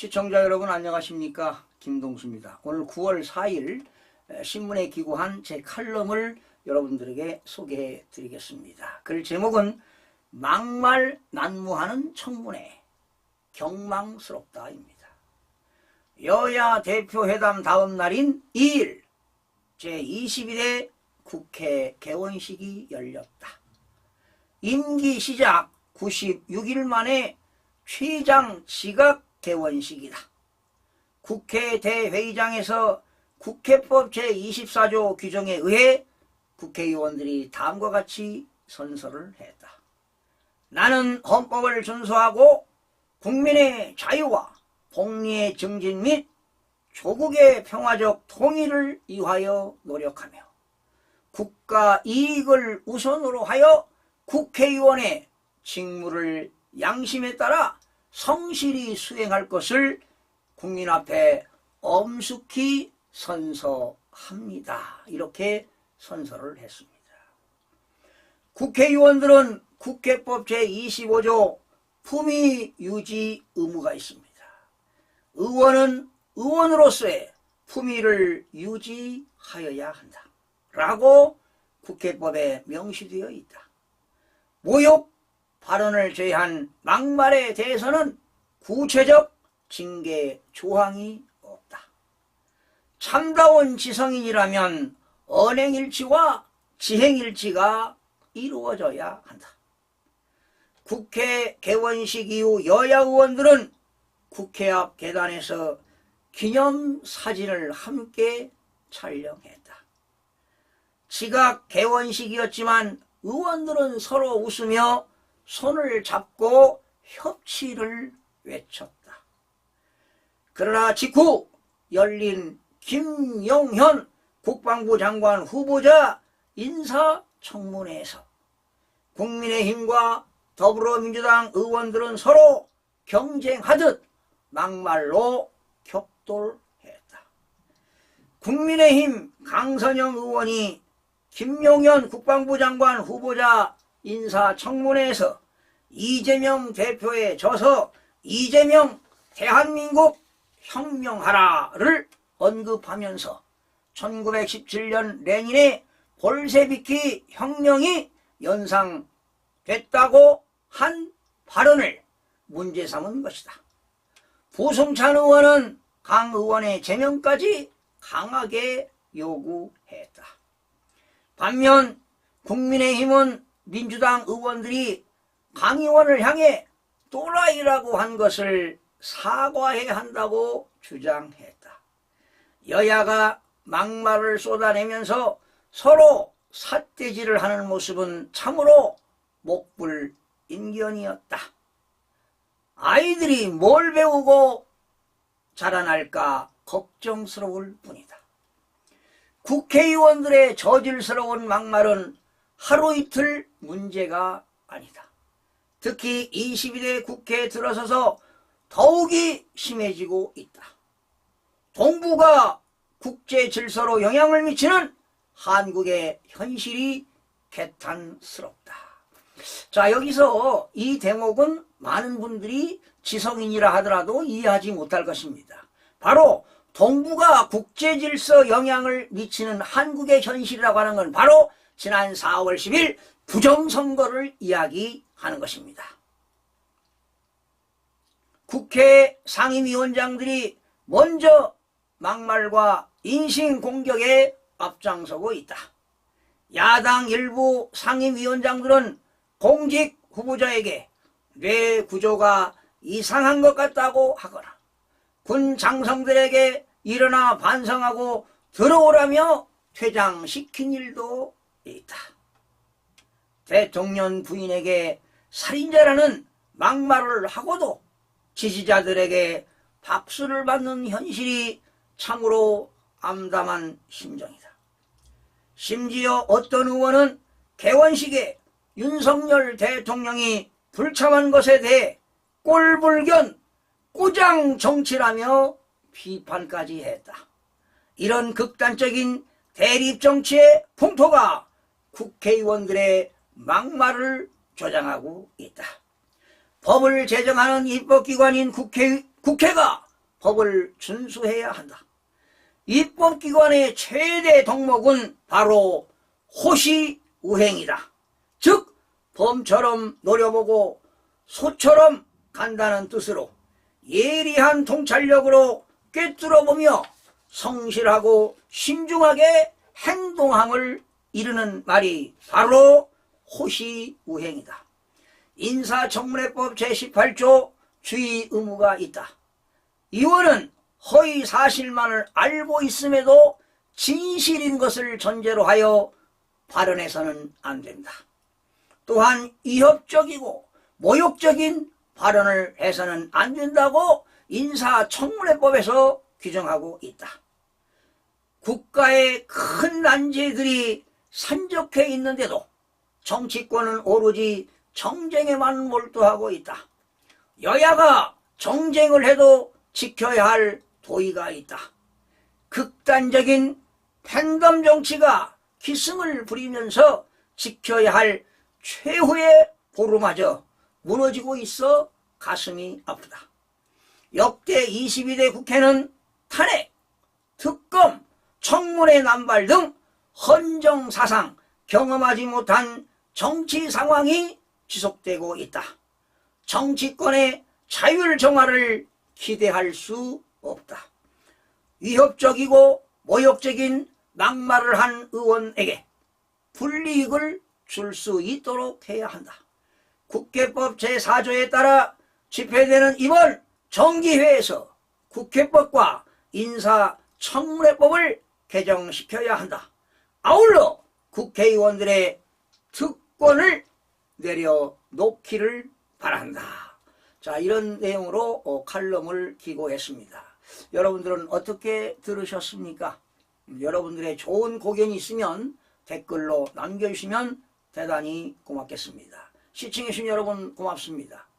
시청자 여러분 안녕하십니까 김동수입니다. 오늘 9월 4일 신문에 기고한 제 칼럼을 여러분들에게 소개해 드리겠습니다. 글 제목은 막말 난무하는 청문회 경망스럽다입니다. 여야 대표 회담 다음 날인 2일 제21회 국회 개원식이 열렸다. 임기 시작 96일 만에 최장 지각 개원식이다. 국회 대회의장에서 국회법 제24조 규정에 의해 국회의원들이 다음과 같이 선서를 했다. 나는 헌법을 준수하고 국민의 자유와 복리의 증진 및 조국의 평화적 통일을 위하여 노력하며 국가 이익을 우선으로 하여 국회의원의 직무를 양심에 따라 성실히 수행할 것을 국민 앞에 엄숙히 선서합니다. 이렇게 선서를 했습니다. 국회의원들은 국회법 제25조 품위 유지 의무가 있습니다. 의원은 의원으로서의 품위를 유지하여야 한다. 라고 국회법에 명시되어 있다. 모욕 발언을 제한 막말에 대해서는 구체적 징계 조항이 없다. 참다운 지성인이라면 언행일치와 지행일치가 이루어져야 한다. 국회 개원식 이후 여야 의원들은 국회 앞 계단에서 기념사진을 함께 촬영했다. 지각 개원식이었지만 의원들은 서로 웃으며 손을 잡고 협치를 외쳤다. 그러나 직후 열린 김용현 국방부 장관 후보자 인사청문회에서 국민의힘과 더불어민주당 의원들은 서로 경쟁하듯 막말로 격돌했다. 국민의힘 강선영 의원이 김용현 국방부 장관 후보자 인사청문회에서 이재명 대표에 져서 이재명 대한민국 혁명하라를 언급하면서 1917년 레닌의 볼세비키 혁명이 연상됐다고 한 발언을 문제 삼은 것이다. 부승찬 의원은 강 의원의 제명까지 강하게 요구했다. 반면 국민의힘은 민주당 의원들이 강 의원을 향해 또라이라고 한 것을 사과해야 한다고 주장했다. 여야가 막말을 쏟아내면서 서로 삿대질을 하는 모습은 참으로 목불 인견이었다. 아이들이 뭘 배우고 자라날까 걱정스러울 뿐이다. 국회의원들의 저질스러운 막말은 하루 이틀 문제가 아니다. 특히 22대 국회에 들어서서 더욱이 심해지고 있다. 동북아 국제 질서로 영향을 미치는 한국의 현실이 개탄스럽다. 자, 여기서 이 대목은 많은 분들이 지성인이라 하더라도 이해하지 못할 것입니다. 바로 동북아 국제 질서 영향을 미치는 한국의 현실이라고 하는 건 바로 지난 4월 10일 부정선거를 이야기하는 것입니다. 국회 상임위원장들이 먼저 막말과 인신공격에 앞장서고 있다. 야당 일부 상임위원장들은 공직 후보자에게 뇌 구조가 이상한 것 같다고 하거나 군 장성들에게 일어나 반성하고 들어오라며 퇴장시킨 일도 있다. 대통령 부인에게 살인자라는 막말을 하고도 지지자들에게 박수를 받는 현실이 참으로 암담한 심정이다. 심지어 어떤 의원은 개원식에 윤석열 대통령이 불참한 것에 대해 꼴불견 꼬장 정치라며 비판까지 했다. 이런 극단적인 대립 정치의 풍토가 국회의원들의 막말을 조장하고 있다. 법을 제정하는 입법기관인 국회, 국회가 법을 준수해야 한다. 입법기관의 최대 덕목은 바로 호시우행이다. 즉 범처럼 노려보고 소처럼 간다는 뜻으로 예리한 통찰력으로 꿰뚫어보며 성실하고 신중하게 행동함을 이르는 말이 바로 호시우행이다. 인사청문회법 제18조 주의 의무가 있다. 의원은 허위 사실만을 알고 있음에도 진실인 것을 전제로 하여 발언해서는 안 된다. 또한 위협적이고 모욕적인 발언을 해서는 안 된다고 인사청문회법에서 규정하고 있다. 국가의 큰 난제들이 산적해 있는데도 정치권은 오로지 정쟁에만 몰두하고 있다. 여야가 정쟁을 해도 지켜야 할 도의가 있다. 극단적인 팬덤 정치가 기승을 부리면서 지켜야 할 최후의 보루마저 무너지고 있어 가슴이 아프다. 역대 22대 국회는 탄핵, 특검, 청문회 남발 등 헌정 사상 경험하지 못한 정치 상황이 지속되고 있다. 정치권의 자율 정화를 기대할 수 없다. 위협적이고 모욕적인 막말을 한 의원에게 불이익을 줄 수 있도록 해야 한다. 국회법 제4조에 따라 집행되는 이번 정기회에서 국회법과 인사청문회법을 개정시켜야 한다. 아울러 국회의원들의 특권을 내려놓기를 바란다. 자, 이런 내용으로 어, 칼럼을 기고했습니다. 여러분들은 어떻게 들으셨습니까? 음, 여러분들의 좋은 고견이 있으면 댓글로 남겨주시면 대단히 고맙겠습니다. 시청해주신 여러분 고맙습니다.